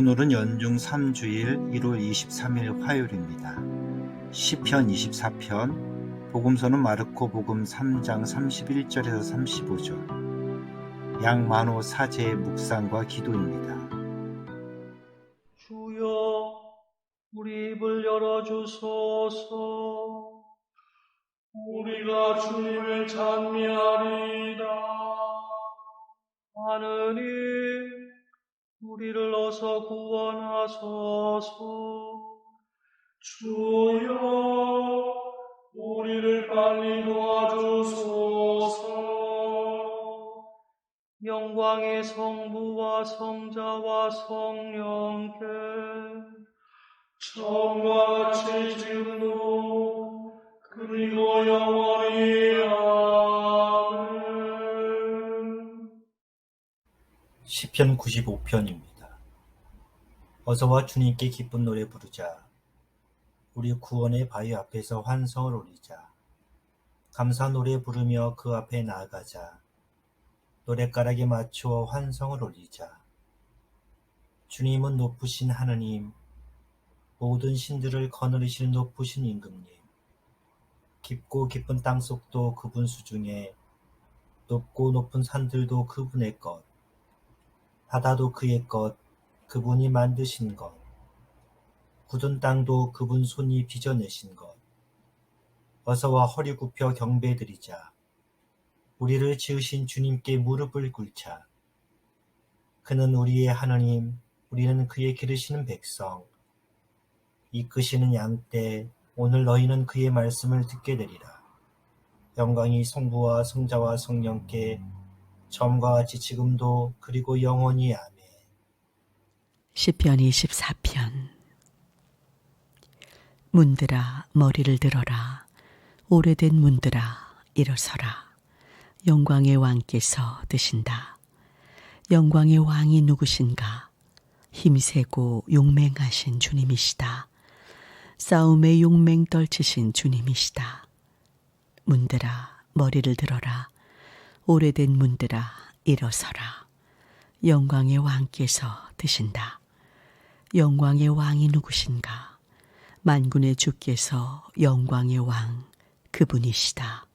오늘은 연중 3주일 1월 23일 화요일입니다. 시편 24편, 복음서는 마르코 복음 3장 31절에서 35절, 양만호 사제의 묵상과 기도입니다. 성자와 성령께 처음과 같이 지금도 그리고 영원히 아멘. 시편 95편입니다. 어서와 주님께 기쁜 노래 부르자. 우리 구원의 바위 앞에서 환성을 올리자. 감사 노래 부르며 그 앞에 나아가자. 노랫가락에 맞추어 환성을 올리자. 주님은 높으신 하느님, 모든 신들을 거느리시는 높으신 임금님. 깊고 깊은 땅속도 그분 수중에, 높고 높은 산들도 그분의 것. 바다도 그의 것, 그분이 만드신 것. 굳은 땅도 그분 손이 빚어내신 것. 어서와 허리 굽혀 경배드리자. 우리를 지으신 주님께 무릎을 꿇자. 그는 우리의 하나님, 우리는 그의 기르시는 백성. 이끄시는 양떼, 오늘 너희는 그의 말씀을 듣게 되리라. 영광이 성부와 성자와 성령께 처음과 같이 지금도 그리고 영원히 아멘. 시편 24편. 문들아 머리를 들어라. 오래된 문들아 일어서라. 영광의 왕께서 드신다. 영광의 왕이 누구신가? 힘세고 용맹하신 주님이시다. 싸움에 용맹 떨치신 주님이시다. 문들아 머리를 들어라. 오래된 문들아 일어서라. 영광의 왕께서 드신다. 영광의 왕이 누구신가? 만군의 주께서 영광의 왕 그분이시다.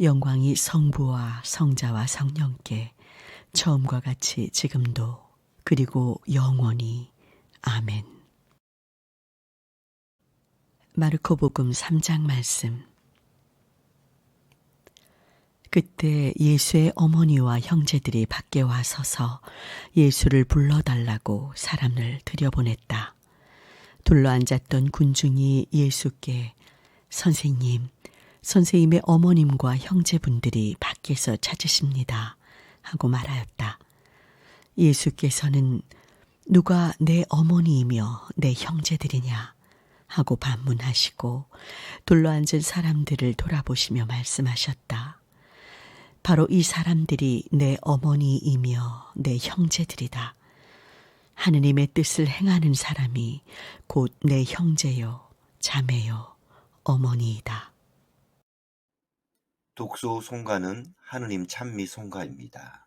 영광이 성부와 성자와 성령께 처음과 같이 지금도 그리고 영원히 아멘. 마르코복음 3장 말씀 그때 예수의 어머니와 형제들이 밖에 와 서서 예수를 불러달라고 사람을 들여보냈다. 둘러앉았던 군중이 예수께 선생님, 선생님의 어머님과 형제분들이 밖에서 찾으십니다. 하고 말하였다. 예수께서는 누가 내 어머니이며 내 형제들이냐? 하고 반문하시고 둘러앉은 사람들을 돌아보시며 말씀하셨다. 바로 이 사람들이 내 어머니이며 내 형제들이다. 하느님의 뜻을 행하는 사람이 곧 내 형제요, 자매요, 어머니이다. 독소 송가는 하느님 찬미 송가입니다.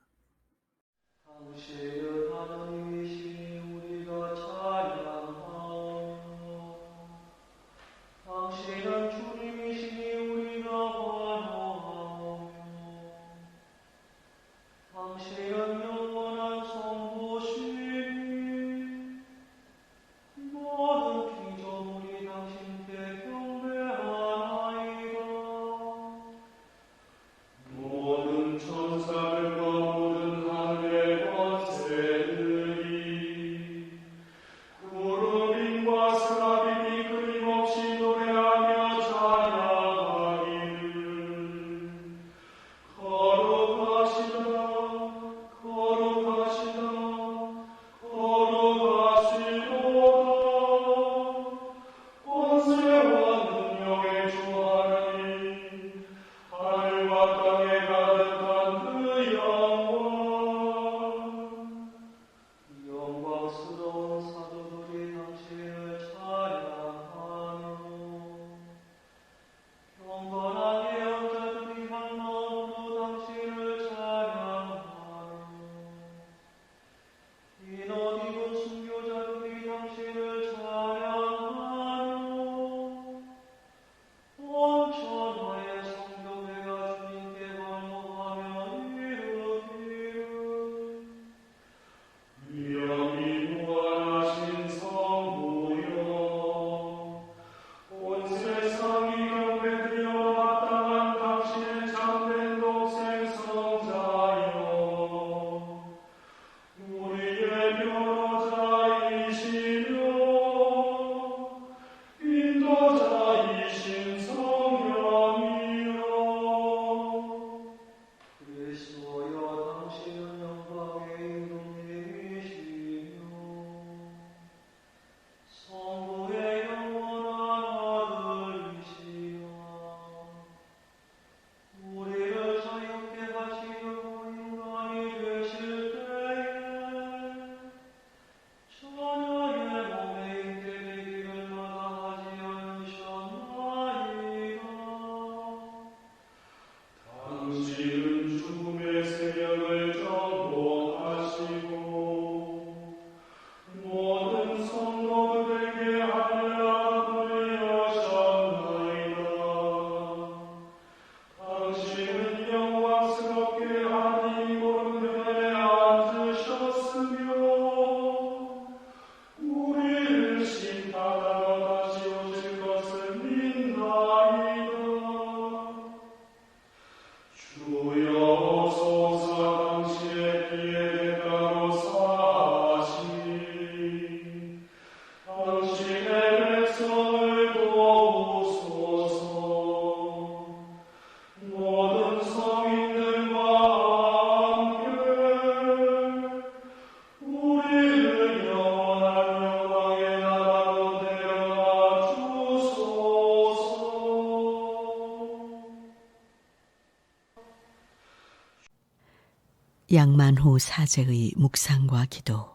양만호 사제의 묵상과 기도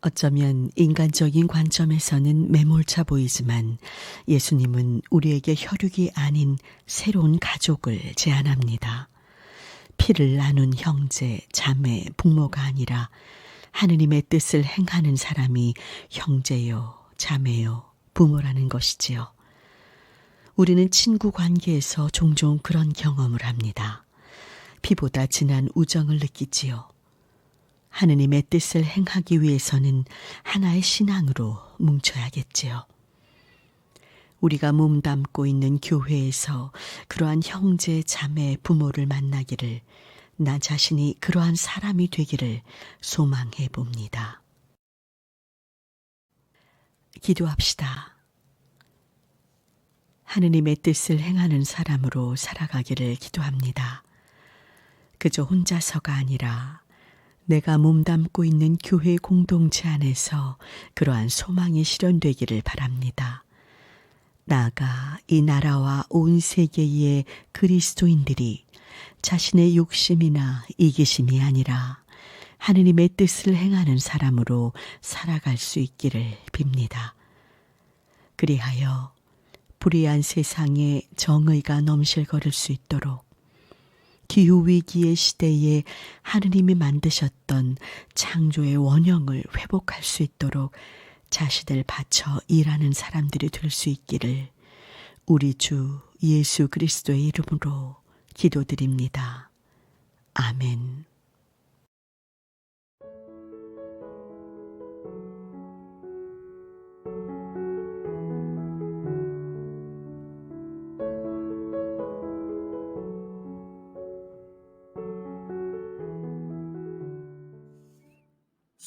어쩌면 인간적인 관점에서는 매몰차 보이지만 예수님은 우리에게 혈육이 아닌 새로운 가족을 제안합니다. 피를 나눈 형제, 자매, 부모가 아니라 하느님의 뜻을 행하는 사람이 형제요, 자매요, 부모라는 것이지요. 우리는 친구 관계에서 종종 그런 경험을 합니다. 피보다 진한 우정을 느끼지요. 하느님의 뜻을 행하기 위해서는 하나의 신앙으로 뭉쳐야겠지요. 우리가 몸담고 있는 교회에서 그러한 형제, 자매, 부모를 만나기를 나 자신이 그러한 사람이 되기를 소망해 봅니다. 기도합시다. 하느님의 뜻을 행하는 사람으로 살아가기를 기도합니다. 그저 혼자서가 아니라 내가 몸담고 있는 교회 공동체 안에서 그러한 소망이 실현되기를 바랍니다. 나아가 이 나라와 온 세계의 그리스도인들이 자신의 욕심이나 이기심이 아니라 하느님의 뜻을 행하는 사람으로 살아갈 수 있기를 빕니다. 그리하여 불의한 세상에 정의가 넘실거릴 수 있도록 기후위기의 시대에 하느님이 만드셨던 창조의 원형을 회복할 수 있도록 자신을 바쳐 일하는 사람들이 될 수 있기를 우리 주 예수 그리스도의 이름으로 기도드립니다. 아멘.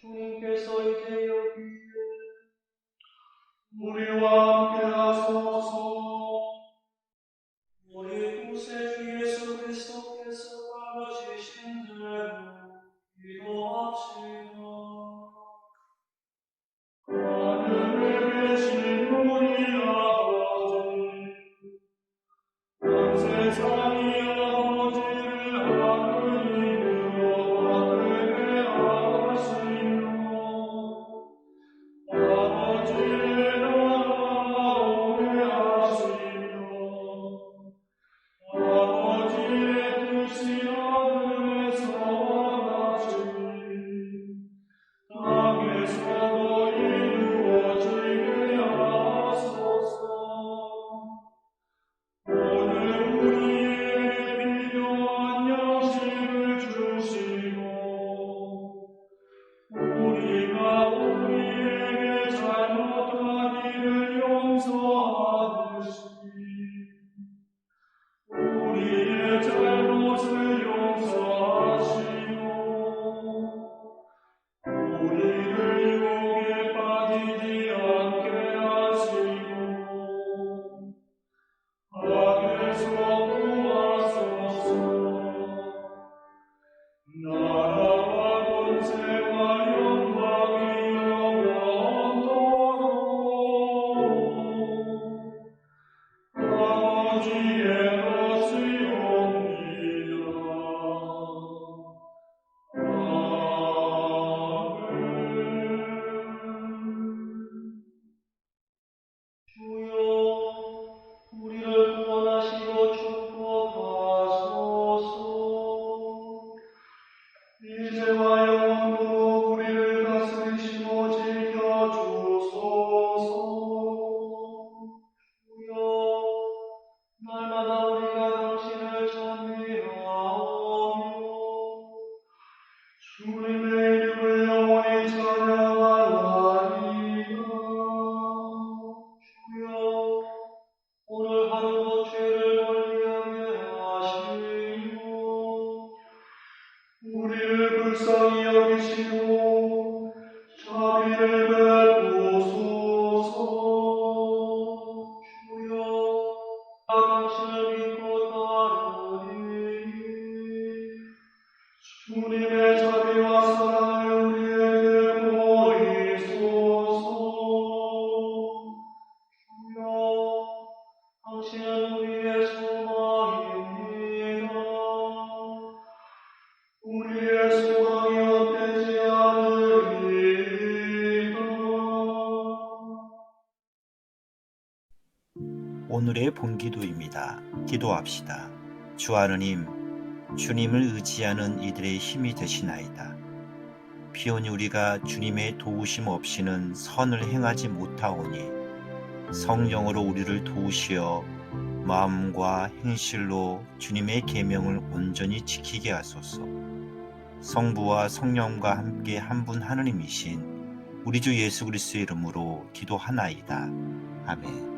Cunque solite opie, murio 본기도입니다. 기도합시다. 주 하느님, 주님을 의지하는 이들의 힘이 되시나이다. 비오니 우리가 주님의 도우심 없이는 선을 행하지 못하오니 성령으로 우리를 도우시어 마음과 행실로 주님의 계명을 온전히 지키게 하소서. 성부와 성령과 함께 한 분 하느님이신 우리 주 예수 그리스도의 이름으로 기도하나이다. 아멘.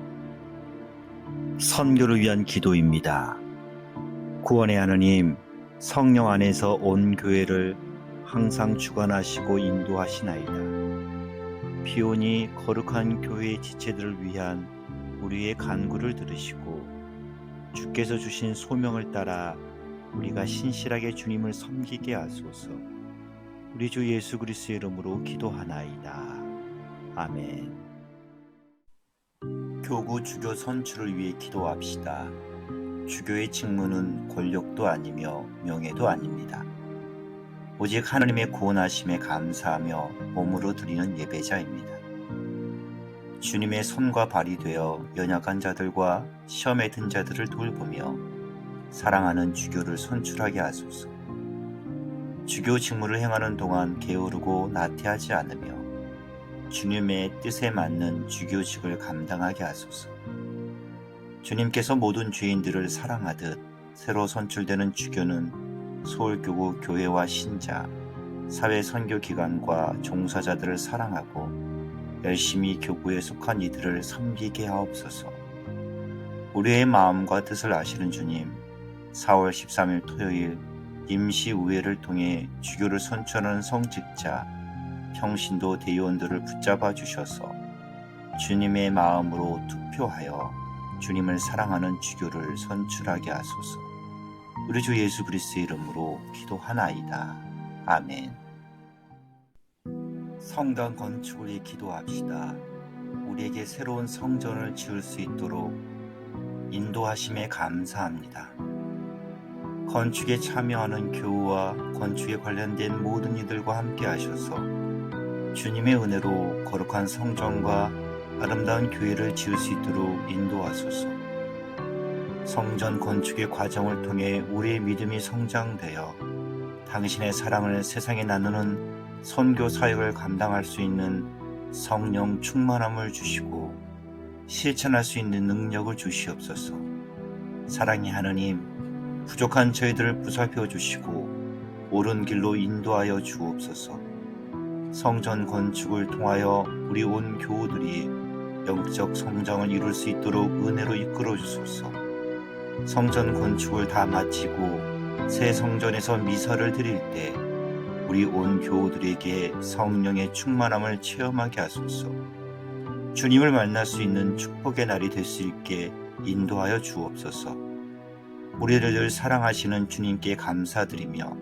선교를 위한 기도입니다. 구원의 하느님, 성령 안에서 온 교회를 항상 주관하시고 인도하시나이다. 비오니 거룩한 교회의 지체들을 위한 우리의 간구를 들으시고 주께서 주신 소명을 따라 우리가 신실하게 주님을 섬기게 하소서. 우리 주 예수 그리스도의 이름으로 기도하나이다. 아멘. 교구 주교 선출을 위해 기도합시다. 주교의 직무는 권력도 아니며 명예도 아닙니다. 오직 하나님의 구원하심에 감사하며 몸으로 드리는 예배자입니다. 주님의 손과 발이 되어 연약한 자들과 시험에 든 자들을 돌보며 사랑하는 주교를 선출하게 하소서. 주교 직무를 행하는 동안 게으르고 나태하지 않으며 주님의 뜻에 맞는 주교직을 감당하게 하소서. 주님께서 모든 죄인들을 사랑하듯 새로 선출되는 주교는 서울교구 교회와 신자, 사회 선교 기관과 종사자들을 사랑하고 열심히 교구에 속한 이들을 섬기게 하옵소서. 우리의 마음과 뜻을 아시는 주님, 4월 13일 토요일 임시의회를 통해 주교를 선출하는 성직자, 평신도 대의원들을 붙잡아 주셔서 주님의 마음으로 투표하여 주님을 사랑하는 주교를 선출하게 하소서. 우리 주 예수 그리스도의 이름으로 기도하나이다. 아멘. 성당 건축을 위해 기도합시다. 우리에게 새로운 성전을 지을 수 있도록 인도하심에 감사합니다. 건축에 참여하는 교우와 건축에 관련된 모든 이들과 함께 하셔서 주님의 은혜로 거룩한 성전과 아름다운 교회를 지을 수 있도록 인도하소서. 성전 건축의 과정을 통해 우리의 믿음이 성장되어 당신의 사랑을 세상에 나누는 선교 사역을 감당할 수 있는 성령 충만함을 주시고 실천할 수 있는 능력을 주시옵소서. 사랑의 하느님, 부족한 저희들을 보살펴 주시고 옳은 길로 인도하여 주옵소서. 성전 건축을 통하여 우리 온 교우들이 영적 성장을 이룰 수 있도록 은혜로 이끌어 주소서. 성전 건축을 다 마치고 새 성전에서 미사를 드릴 때 우리 온 교우들에게 성령의 충만함을 체험하게 하소서. 주님을 만날 수 있는 축복의 날이 될 수 있게 인도하여 주옵소서. 우리를 늘 사랑하시는 주님께 감사드리며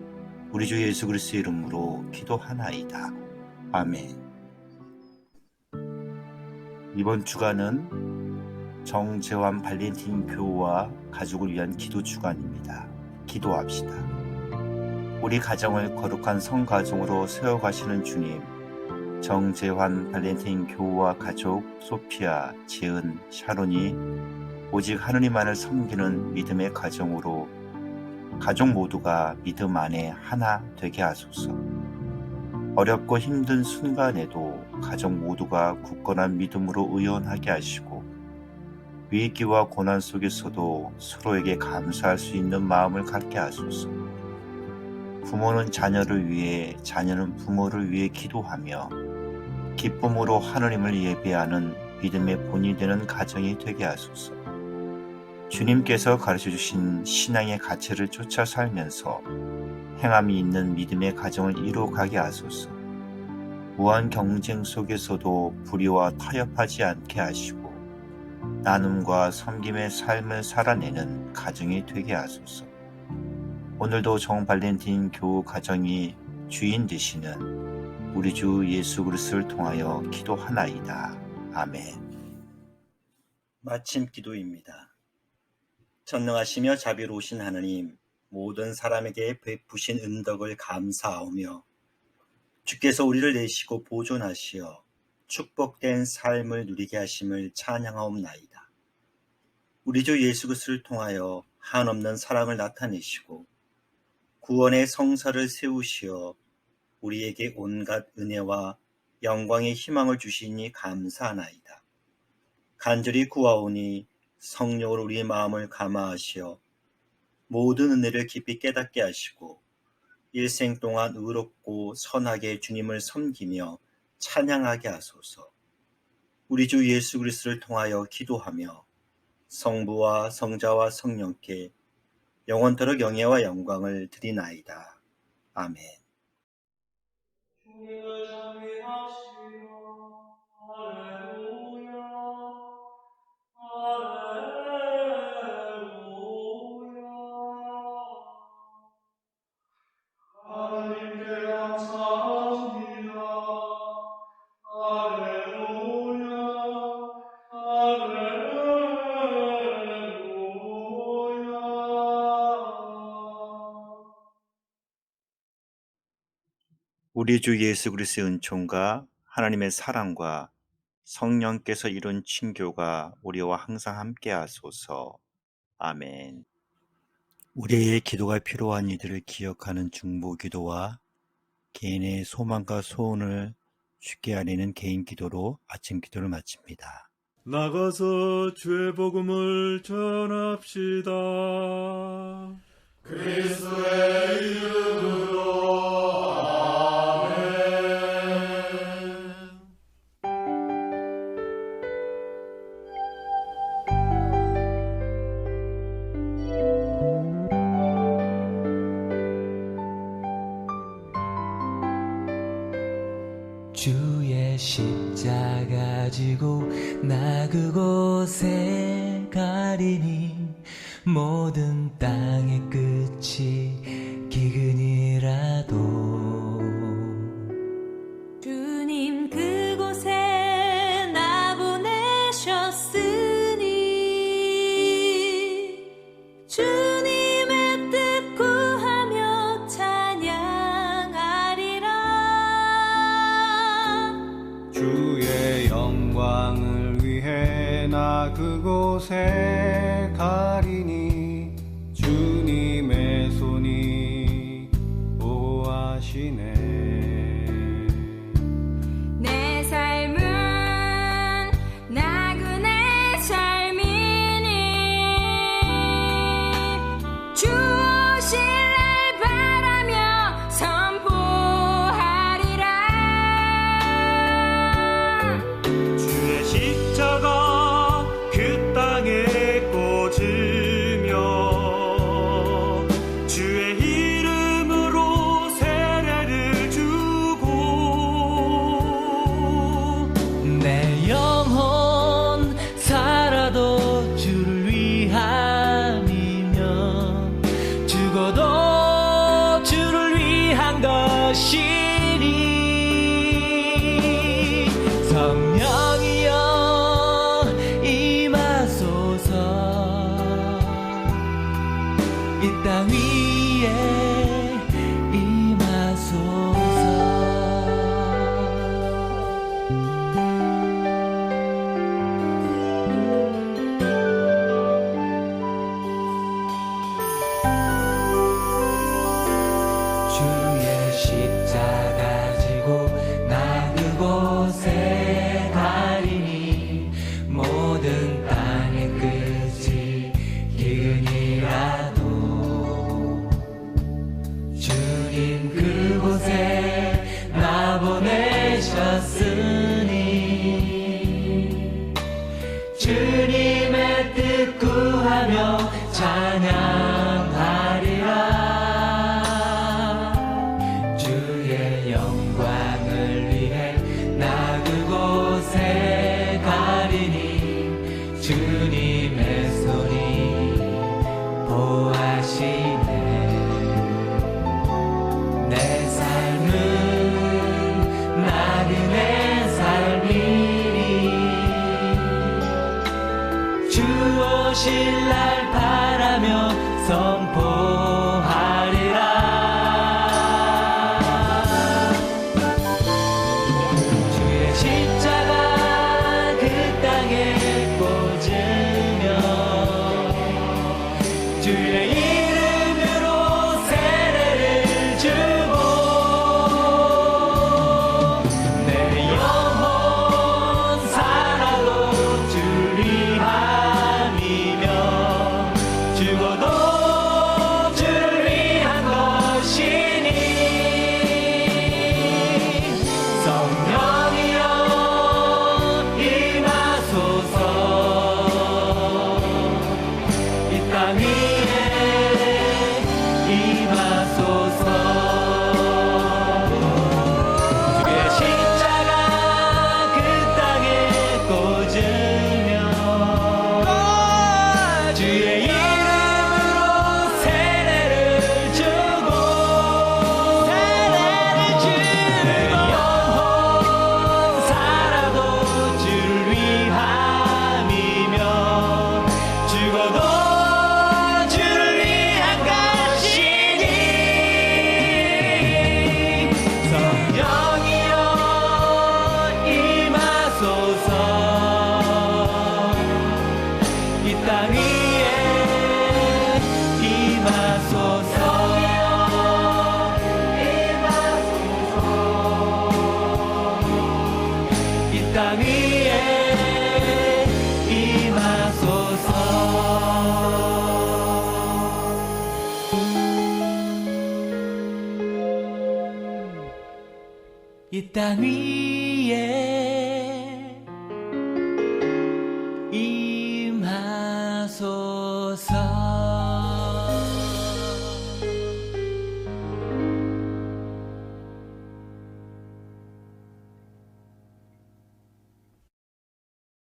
우리 주 예수 그리스도의 이름으로 기도하나이다. 아멘. 이번 주간은 정재환 발렌틴 교우와 가족을 위한 기도 주간입니다. 기도합시다. 우리 가정을 거룩한 성가정으로 세워가시는 주님, 정재환 발렌틴 교우와 가족 소피아, 재은, 샤론이 오직 하느님만을 섬기는 믿음의 가정으로 가족 모두가 믿음 안에 하나 되게 하소서. 어렵고 힘든 순간에도 가족 모두가 굳건한 믿음으로 의원하게 하시고 위기와 고난 속에서도 서로에게 감사할 수 있는 마음을 갖게 하소서. 부모는 자녀를 위해, 자녀는 부모를 위해 기도하며 기쁨으로 하느님을 예배하는 믿음의 본이 되는 가정이 되게 하소서. 주님께서 가르쳐 주신 신앙의 가치를 쫓아 살면서 행함이 있는 믿음의 가정을 이루어가게 하소서. 무한 경쟁 속에서도 불의와 타협하지 않게 하시고 나눔과 섬김의 삶을 살아내는 가정이 되게 하소서. 오늘도 정 발렌틴 교우 가정이 주인 되시는 우리 주 예수 그리스도를 통하여 기도하나이다. 아멘. 마침 기도입니다. 전능하시며 자비로우신 하느님, 모든 사람에게 베푸신 은덕을 감사하오며 주께서 우리를 내시고 보존하시어 축복된 삶을 누리게 하심을 찬양하옵나이다. 우리 주 예수 그리스도를 통하여 한없는 사랑을 나타내시고 구원의 성사를 세우시어 우리에게 온갖 은혜와 영광의 희망을 주시니 감사하나이다. 간절히 구하오니 성령으로 우리의 마음을 감화하시어 모든 은혜를 깊이 깨닫게 하시고 일생 동안 의롭고 선하게 주님을 섬기며 찬양하게 하소서. 우리 주 예수 그리스도를 통하여 기도하며 성부와 성자와 성령께 영원토록 영예와 영광을 드리나이다. 아멘. 우리 주 예수 그리스도의 은총과 하나님의 사랑과 성령께서 이룬 친교가 우리와 항상 함께 하소서. 아멘. 우리의 기도가 필요한 이들을 기억하는 중보 기도와 개인의 소망과 소원을 쉽게 아리는 개인 기도로 아침 기도를 마칩니다. 나가서 주의 복음을 전합시다. 그리스도의 이름으로 곳에 가리니 모든 땅의 이 땅 위에